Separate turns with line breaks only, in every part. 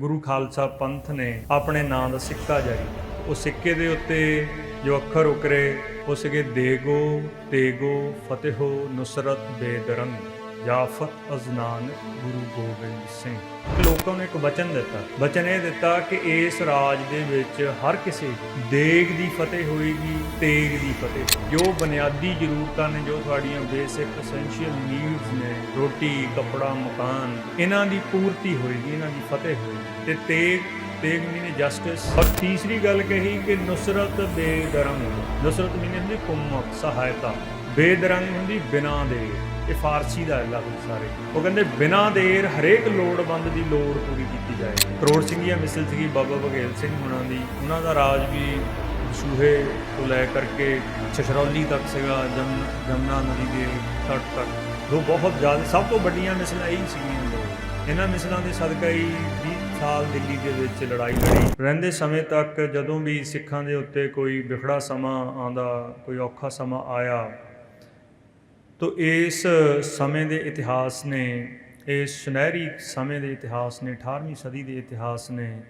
ਗੁਰੂ ਖਾਲਸਾ ਪੰਥ ਨੇ ਆਪਣੇ ਨਾਂ ਦਾ ਸਿੱਕਾ ਜਾਰੀ ਕੀਤਾ। ਉਹ ਸਿੱਕੇ ਦੇ ਉੱਤੇ ਜੋ ਅੱਖਰ ਉਕਰੇ, ਉਹ ਸੀਗੇ ਦੇਗੋ, ਤੇਗੋ, ਫਤਿਹੋ, ਨੁਸਰਤ, ਬੇਦਰੰਗ ਜਾਫਤ ਅਜ਼ਨਾਨ ਗੁਰੂ ਗੋਬਿੰਦ ਸਿੰਘ। ਲੋਕਾਂ ਨੂੰ ਇੱਕ ਵਚਨ ਦਿੱਤਾ। ਵਚਨ ਇਹ ਦਿੱਤਾ ਕਿ ਇਸ ਰਾਜ ਦੇ ਵਿੱਚ ਹਰ ਕਿਸੇ ਦੀ ਦੇਗ ਦੀ ਫਤਿਹ ਹੋਏਗੀ, ਤੇਗ ਦੀ ਫਤਿਹ। ਜੋ ਬੁਨਿਆਦੀ ਜ਼ਰੂਰਤਾਂ ਨੇ, ਜੋ ਤੁਹਾਡੀਆਂ ਬੇਸਿਕ ਐਸੈਂਸ਼ੀਅਲ ਨੀਡਸ ਨੇ, ਰੋਟੀ, ਕੱਪੜਾ, ਮਕਾਨ, ਇਹਨਾਂ ਦੀ ਪੂਰਤੀ ਹੋਏਗੀ, ਇਹਨਾਂ ਦੀ ਫਤਿਹ ਹੋਏਗੀ। ਤੇ ਤੇਗ ਤੇਗ ਮੀਨੇ ਜਸਟਿਸ ਔਰ ਤੀਸਰੀ ਗੱਲ ਕਹੀ ਕਿ ਨੁਸਰਤ ਬੇਦਰੰਗ ਨੁਸਰਤ ਮੀਨੇ ਹੁੰਦੀ ਕੁੰਮਕ, ਸਹਾਇਤਾ। ਬੇਦਰੰਗ ਹੁੰਦੀ ਬਿਨਾ ਦੇ। ਇਹ ਫਾਰਸੀ ਦਾ ਹੈ ਲਫ਼ਜ਼ ਸਾਰੇ ਉਹ ਕਹਿੰਦੇ, ਬਿਨਾਂ ਦੇਰ ਹਰੇਕ ਲੋੜਵੰਦ ਦੀ ਲੋੜ ਪੂਰੀ ਕੀਤੀ ਜਾਏ ਕਰੋੜ ਸਿੰਘੀਆ ਮਿਸਲ ਸੀਗੀ ਬਾਬਾ ਬਘੇਲ ਸਿੰਘ ਹੁਣਾਂ ਦੀ। ਉਹਨਾਂ ਦਾ ਰਾਜ ਵੀ ਸੂਹੇ ਤੋਂ ਲੈ ਕਰਕੇ ਛਛਰੌਲੀ ਤੱਕ ਸੀਗਾ, ਜਮ, ਜਮਨਾ ਨਦੀ ਦੇ ਤਟ ਤੱਕ। ਜੋ ਬਹੁਤ ਜ਼ਿਆਦਾ, ਸਭ ਤੋਂ ਵੱਡੀਆਂ ਮਿਸਲਾਂ ਇਹੀ ਸੀਗੀਆਂ ਲੋਕ ਇਹਨਾਂ ਮਿਸਲਾਂ ਦੇ ਸਦਕਾ ਹੀ 20 ਸਾਲ ਦਿੱਲੀ ਦੇ ਵਿੱਚ ਲੜਾਈ ਲੜੀ। ਰਹਿੰਦੇ ਸਮੇਂ ਤੱਕ ਜਦੋਂ ਵੀ ਸਿੱਖਾਂ ਦੇ ਉੱਤੇ ਕੋਈ ਵਿਖੜਾ ਸਮਾਂ ਆਂਦਾ ਕੋਈ ਔਖਾ ਸਮਾਂ ਆਇਆ ਤੋ ਇਸ ਸਮੇਂ ਦੇ ਇਤਿਹਾਸ ਨੇ, ਇਸ ਸੁਨਹਿਰੀ ਸਮੇਂ ਦੇ ਇਤਿਹਾਸ ਨੇ 18ਵੀਂ ਸਦੀ ਦੇ ਇਤਿਹਾਸ ਨੇ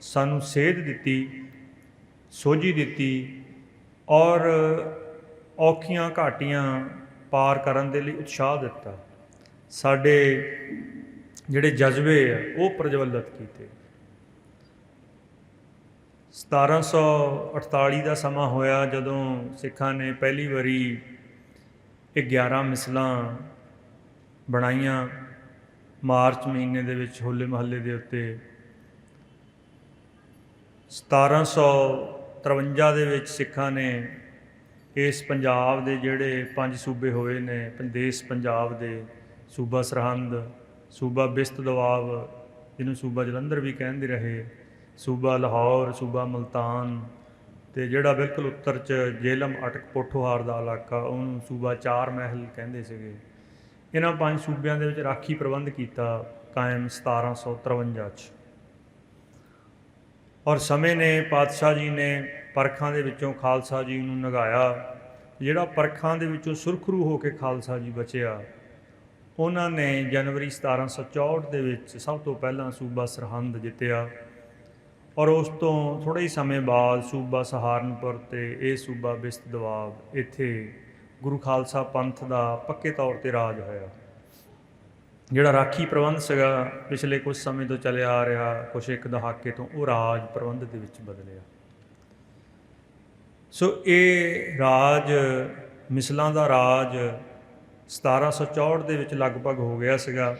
ਸਾਨੂੰ ਸੇਧ ਦਿੱਤੀ, ਸੋਝੀ ਦਿੱਤੀ ਔਰ ਔਖੀਆਂ ਘਾਟੀਆਂ ਪਾਰ ਕਰਨ ਦੇ ਲਈ ਉਤਸ਼ਾਹ ਦਿੱਤਾ। ਸਾਡੇ ਜਿਹੜੇ ਜਜ਼ਬੇ ਆ, ਉਹ ਪ੍ਰਜਵਲਿਤ ਕੀਤੇ। 1748 ਦਾ ਸਮਾਂ ਹੋਇਆ ਜਦੋਂ ਸਿੱਖਾਂ ਨੇ ਪਹਿਲੀ ਵਾਰੀ ਇਹ 11 ਮਿਸਲਾਂ ਬਣਾਈਆਂ ਮਾਰਚ ਮਹੀਨੇ ਦੇ ਵਿੱਚ ਹੋਲੇ ਮਹੱਲੇ ਦੇ ਉੱਤੇ। 1753 ਦੇ ਵਿੱਚ ਸਿੱਖਾਂ ਨੇ ਇਸ ਪੰਜਾਬ ਦੇ ਜਿਹੜੇ ਪੰਜ ਸੂਬੇ ਹੋਏ ਨੇ, ਪੰਦੇਸ਼ ਪੰਜਾਬ ਦੇ ਸੂਬਾ ਸਰਹੰਦ, ਸੂਬਾ ਬਿਸਤ ਦਵਾਬ, ਜਿਹਨੂੰ ਸੂਬਾ ਜਲੰਧਰ ਵੀ ਕਹਿੰਦੇ ਰਹੇ, ਸੂਬਾ ਲਾਹੌਰ, ਸੂਬਾ ਮਲਤਾਨ ਤੇ ਜਿਹੜਾ ਬਿਲਕੁਲ ਉੱਤਰ ਚ ਜੇਲਮ ਅਟਕ ਪੋਠੋਹਾਰ ਦਾ ਇਲਾਕਾ, ਉਹਨੂੰ ਸੂਬਾ ਚਾਰ ਮਹਿਲ ਕਹਿੰਦੇ ਸੀਗੇ। ਇਹਨਾਂ ਪੰਜ ਸੂਬਿਆਂ ਦੇ ਵਿੱਚ ਰਾਖੀ ਪ੍ਰਬੰਧ ਕੀਤਾ ਕਾਇਮ 1753 ਚ। ਔਰ ਸਮੇਂ ਨੇ, ਪਾਤਸ਼ਾਹ ਜੀ ਨੇ ਪਰਖਾਂ ਦੇ ਵਿੱਚੋਂ ਖਾਲਸਾ ਜੀ ਨੂੰ ਨਗਾਇਆ। ਜਿਹੜਾ ਪਰਖਾਂ ਦੇ ਵਿੱਚੋਂ ਸੁਰਖਰੂ ਹੋ ਕੇ ਖਾਲਸਾ ਜੀ ਬਚਿਆ, ਉਹਨਾਂ ਨੇ ਜਨਵਰੀ 1764 ਦੇ ਵਿੱਚ ਸਭ ਤੋਂ ਪਹਿਲਾਂ ਸੂਬਾ ਸਰਹੰਦ ਜਿੱਤਿਆ। ਔਰ ਉਸ ਤੋਂ ਥੋੜੇ ਹੀ ਸਮੇਂ ਬਾਅਦ ਸੂਬਾ ਸਹਾਰਨਪੁਰ ਤੇ ਇਹ ਸੂਬਾ ਬਿਸਤ ਦਵਾਬ ਇੱਥੇ ਗੁਰੂ ਖਾਲਸਾ ਪੰਥ ਦਾ ਪੱਕੇ ਤੌਰ ਤੇ ਰਾਜ ਹੋਇਆ। ਜਿਹੜਾ ਰਾਖੀ ਪ੍ਰਬੰਧ ਸੀਗਾ, ਪਿਛਲੇ ਕੁਝ ਸਮੇਂ ਤੋਂ ਚੱਲਿਆ ਆ ਰਿਹਾ ਕੁਝ ਇੱਕ ਦਹਾਕੇ ਤੋਂ ਉਹ ਰਾਜ ਪ੍ਰਬੰਧ ਦੇ ਵਿੱਚ ਬਦਲਿਆ। ਸੋ ਇਹ ਰਾਜ, ਮਿਸਲਾਂ ਦਾ ਰਾਜ 1764 ਦੇ ਵਿੱਚ ਲਗਭਗ ਹੋ ਗਿਆ ਸੀਗਾ,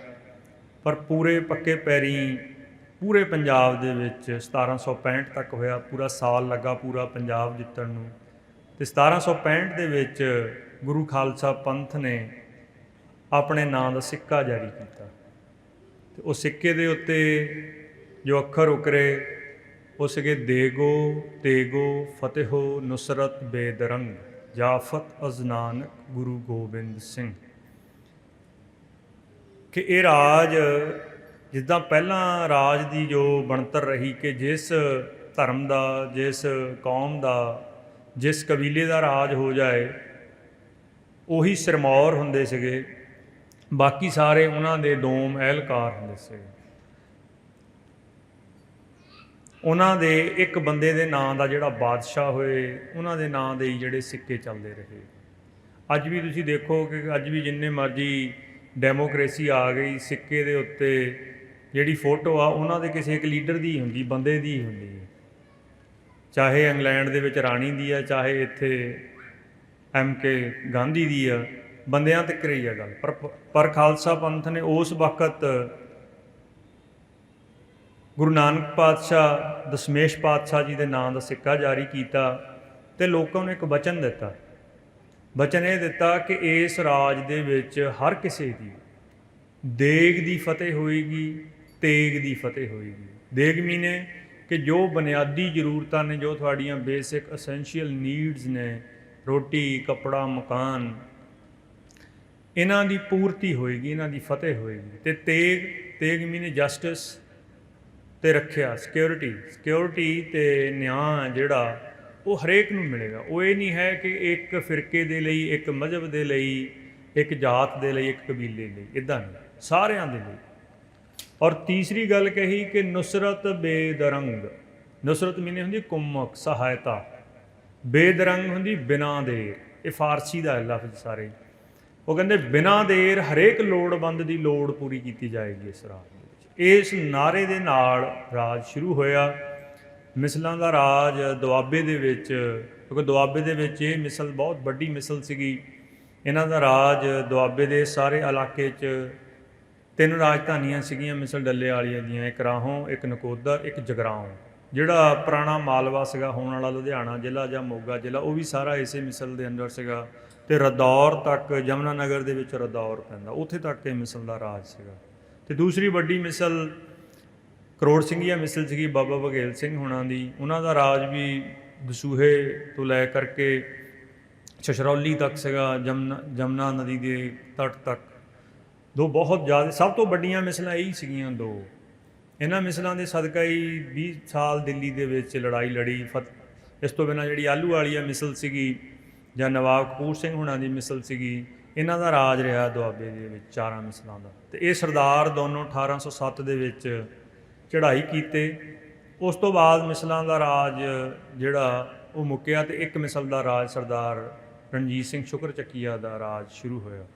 ਪਰ ਪੂਰੇ ਪੱਕੇ ਪੈਰੀ ਪੂਰੇ ਪੰਜਾਬ ਦੇ ਵਿੱਚ 1765 ਤੱਕ ਹੋਇਆ, ਪੂਰਾ ਸਾਲ ਲੱਗਾ ਪੂਰਾ ਪੰਜਾਬ ਜਿੱਤਣ ਨੂੰ। ਤੇ 1765 ਦੇ ਵਿੱਚ ਗੁਰੂ ਖਾਲਸਾ ਪੰਥ ਨੇ ਆਪਣੇ ਨਾਂ ਦਾ ਸਿੱਕਾ ਜਾਰੀ ਕੀਤਾ। ਤੇ ਉਹ ਸਿੱਕੇ ਦੇ ਉੱਤੇ ਜੋ ਅੱਖਰ ਉਕਰੇ ਉਹ ਸੀਗੇ, ਦੇਗੋ, ਤੇਗੋ, ਫਤਿਹੋ, ਨੁਸਰਤ, ਬੇਦਰੰਗ, ਜਾਫਤ ਅਜ਼ਨਾਨ ਗੁਰੂ ਗੋਬਿੰਦ ਸਿੰਘ। ਕਿ ਇਹ ਰਾਜ ਜਿੱਦਾਂ ਪਹਿਲਾਂ ਰਾਜ ਦੀ ਜੋ ਬਣਤਰ ਰਹੀ ਕਿ ਜਿਸ ਧਰਮ ਦਾ, ਜਿਸ ਕੌਮ ਦਾ, ਜਿਸ ਕਬੀਲੇ ਦਾ ਰਾਜ ਹੋ ਜਾਏ, ਉਹੀ ਸਿਰਮੌਰ ਹੁੰਦੇ ਸੀਗੇ। ਬਾਕੀ ਸਾਰੇ ਉਹਨਾਂ ਦੇ ਦੋਮ ਅਹਿਲਕਾਰ ਹੁੰਦੇ ਸੀ ਉਹਨਾਂ ਦੇ ਇੱਕ ਬੰਦੇ ਦੇ ਨਾਂ ਦਾ ਜਿਹੜਾ ਬਾਦਸ਼ਾਹ ਹੋਏ, ਉਹਨਾਂ ਦੇ ਨਾਂ ਦੇ ਹੀ ਜਿਹੜੇ ਸਿੱਕੇ ਚੱਲਦੇ ਰਹੇ। ਅੱਜ ਵੀ ਤੁਸੀਂ ਦੇਖੋ ਕਿ ਅੱਜ ਵੀ ਜਿੰਨੇ ਮਰਜ਼ੀ ਡੈਮੋਕ੍ਰੇਸੀ ਆ ਗਈ, ਸਿੱਕੇ ਦੇ ਉੱਤੇ ਜਿਹੜੀ ਫੋਟੋ ਆ, ਉਹਨਾਂ ਦੇ ਕਿਸੇ ਇੱਕ ਲੀਡਰ ਦੀ ਹੀ ਹੁੰਦੀ, ਬੰਦੇ ਦੀ ਹੀ ਹੁੰਦੀ ਹੈ। ਚਾਹੇ ਇੰਗਲੈਂਡ ਦੇ ਵਿੱਚ ਰਾਣੀ ਦੀ ਆ, ਚਾਹੇ ਇੱਥੇ ਐਮ ਕੇ ਗਾਂਧੀ ਦੀ ਆ, ਬੰਦਿਆਂ ਤੱਕ ਰਹੀ ਆ ਗੱਲ। ਪਰ ਪਰ ਖਾਲਸਾ ਪੰਥ ਨੇ ਉਸ ਵਕਤ ਗੁਰੂ ਨਾਨਕ ਪਾਤਸ਼ਾਹ, ਦਸ਼ਮੇਸ਼ ਪਾਤਸ਼ਾਹ ਜੀ ਦੇ ਨਾਂ ਦਾ ਸਿੱਕਾ ਜਾਰੀ ਕੀਤਾ ਤੇ ਲੋਕਾਂ ਨੂੰ ਇੱਕ ਵਚਨ ਦਿੱਤਾ। ਵਚਨ ਇਹ ਦਿੱਤਾ ਕਿ ਇਸ ਰਾਜ ਦੇ ਵਿੱਚ ਹਰ ਕਿਸੇ ਦੀ ਦੇਗ ਦੀ ਫਤਿਹ ਹੋਏਗੀ ਤੇਗ ਦੀ ਫਤਿਹ ਹੋਏਗੀ। ਦੇਗ ਮੀਨੇ ਕਿ ਜੋ ਬੁਨਿਆਦੀ ਜ਼ਰੂਰਤਾਂ ਨੇ, ਜੋ ਤੁਹਾਡੀਆਂ ਬੇਸਿਕ ਐਸੈਂਸ਼ੀਅਲ ਨੀਡਸ ਨੇ, ਰੋਟੀ, ਕੱਪੜਾ, ਮਕਾਨ, ਇਹਨਾਂ ਦੀ ਪੂਰਤੀ ਹੋਏਗੀ, ਇਹਨਾਂ ਦੀ ਫਤਿਹ ਹੋਏਗੀ। ਤੇ ਤੇਗ ਤੇਗ ਮੀਨੇ ਜਸਟਿਸ ਤੇ ਰੱਖਿਆ ਸਿਕਿਉਰਿਟੀ ਸਿਕਿਉਰਿਟੀ ਤੇ ਨਿਆਂ ਜਿਹੜਾ, ਉਹ ਹਰੇਕ ਨੂੰ ਮਿਲੇਗਾ। ਉਹ ਇਹ ਨਹੀਂ ਹੈ ਕਿ ਇੱਕ ਫਿਰਕੇ ਦੇ ਲਈ, ਇੱਕ ਮਜ਼ਹਬ ਦੇ ਲਈ, ਇੱਕ ਜਾਤ ਦੇ ਲਈ, ਇੱਕ ਕਬੀਲੇ ਲਈ ਇਦਾਂ ਨਹੀਂ। ਸਾਰਿਆਂ ਦੇ ਲਈ। ਔਰ ਤੀਸਰੀ ਗੱਲ ਕਹੀ ਕਿ ਨੁਸਰਤ ਬੇਦਰੰਗ, ਨੁਸਰਤ ਮੀਨੇ ਹੁੰਦੀ ਕੁਮਕ, ਸਹਾਇਤਾ। ਬੇਦਰੰਗ ਹੁੰਦੀ ਬਿਨਾ ਦੇਰ। ਇਹ ਫਾਰਸੀ ਦਾ ਹੈ ਲਫ਼ਜ਼ ਸਾਰੇ। ਉਹ ਕਹਿੰਦੇ ਬਿਨਾ ਦੇਰ ਹਰੇਕ ਲੋੜਵੰਦ ਦੀ ਲੋੜ ਪੂਰੀ ਕੀਤੀ ਜਾਏਗੀ ਇਸ ਰਾਜ ਦੇ ਵਿੱਚ। ਇਸ ਨਾਰੇ ਦੇ ਨਾਲ ਰਾਜ ਸ਼ੁਰੂ ਹੋਇਆ। ਮਿਸਲਾਂ ਦਾ ਰਾਜ ਦੁਆਬੇ ਦੇ ਵਿੱਚ, ਕਿਉਂਕਿ ਦੁਆਬੇ ਦੇ ਵਿੱਚ ਇਹ ਮਿਸਲ ਬਹੁਤ ਵੱਡੀ ਮਿਸਲ ਸੀਗੀ। ਇਹਨਾਂ ਦਾ ਰਾਜ ਦੁਆਬੇ ਦੇ ਸਾਰੇ ਇਲਾਕੇ 'ਚ ਤਿੰਨ ਰਾਜਧਾਨੀਆਂ ਸੀਗੀਆਂ, ਮਿਸਲ ਡੱਲੇ ਵਾਲੀਆਂ ਦੀਆਂ, ਇੱਕ ਰਾਹੋਂ, ਇੱਕ ਨਕੋਦਰ, ਇੱਕ ਜਗਰਾਓਂ ਜਿਹੜਾ ਪੁਰਾਣਾ ਮਾਲਵਾ ਸੀਗਾ, ਹੋਣ ਵਾਲਾ ਲੁਧਿਆਣਾ ਜ਼ਿਲ੍ਹਾ ਜਾਂ ਮੋਗਾ ਜ਼ਿਲ੍ਹਾ, ਉਹ ਵੀ ਸਾਰਾ ਇਸੇ ਮਿਸਲ ਦੇ ਅੰਦਰ ਸੀਗਾ। ਤੇ ਰਦੌਰ ਤੱਕ ਜਮਨਾ ਨਗਰ ਦੇ ਵਿੱਚ ਰਦੌਰ ਪੈਂਦਾ। ਉੱਥੇ ਤੱਕ ਇਹ ਮਿਸਲ ਦਾ ਰਾਜ ਸੀਗਾ। ਤੇ ਦੂਸਰੀ ਵੱਡੀ ਮਿਸਲ ਕਰੋੜ ਸਿੰਘੀਆ ਮਿਸਲ ਸੀਗੀ, ਬਾਬਾ ਬਘੇਲ ਸਿੰਘ ਹੁਣਾਂ ਦੀ। ਉਹਨਾਂ ਦਾ ਰਾਜ ਵੀ ਦਸੂਹੇ ਤੋਂ ਲੈ ਕਰਕੇ ਛਛਰੌਲੀ ਤੱਕ ਸੀਗਾ ਜਮਨਾ ਜਮਨਾ ਨਦੀ ਦੇ ਤਟ ਤੱਕ। ਦੋ ਬਹੁਤ ਜ਼ਿਆਦਾ, ਸਭ ਤੋਂ ਵੱਡੀਆਂ ਮਿਸਲਾਂ ਇਹੀ ਸੀਗੀਆਂ ਦੋ। ਇਹਨਾਂ ਮਿਸਲਾਂ ਦੇ ਸਦਕਾ ਹੀ 20 ਸਾਲ ਦਿੱਲੀ ਦੇ ਵਿੱਚ ਲੜਾਈ ਲੜੀ, ਫਤ- ਇਸ ਤੋਂ ਬਿਨਾਂ ਜਿਹੜੀ ਆਲੂ ਵਾਲੀਆ ਮਿਸਲ ਸੀਗੀ ਜਾਂ ਨਵਾਬ ਕਪੂਰ ਸਿੰਘ ਹੁਣਾਂ ਦੀ ਮਿਸਲ ਸੀਗੀ, ਇਹਨਾਂ ਦਾ ਰਾਜ ਰਿਹਾ ਦੁਆਬੇ ਦੇ ਵਿੱਚ ਚਾਰਾਂ ਮਿਸਲਾਂ ਦਾ। ਤੇ ਇਹ ਸਰਦਾਰ ਦੋਨੋਂ 1807 ਦੇ ਵਿੱਚ ਚੜ੍ਹਾਈ ਕੀਤੇ। ਉਸ ਤੋਂ ਬਾਅਦ ਮਿਸਲਾਂ ਦਾ ਰਾਜ ਜਿਹੜਾ ਉਹ ਮੁੱਕਿਆ ਤੇ ਇੱਕ ਮਿਸਲ ਦਾ ਰਾਜ ਸਰਦਾਰ ਰਣਜੀਤ ਸਿੰਘ ਸ਼ੁਕਰ ਚੱਕੀਆ ਦਾ ਰਾਜ ਸ਼ੁਰੂ ਹੋਇਆ।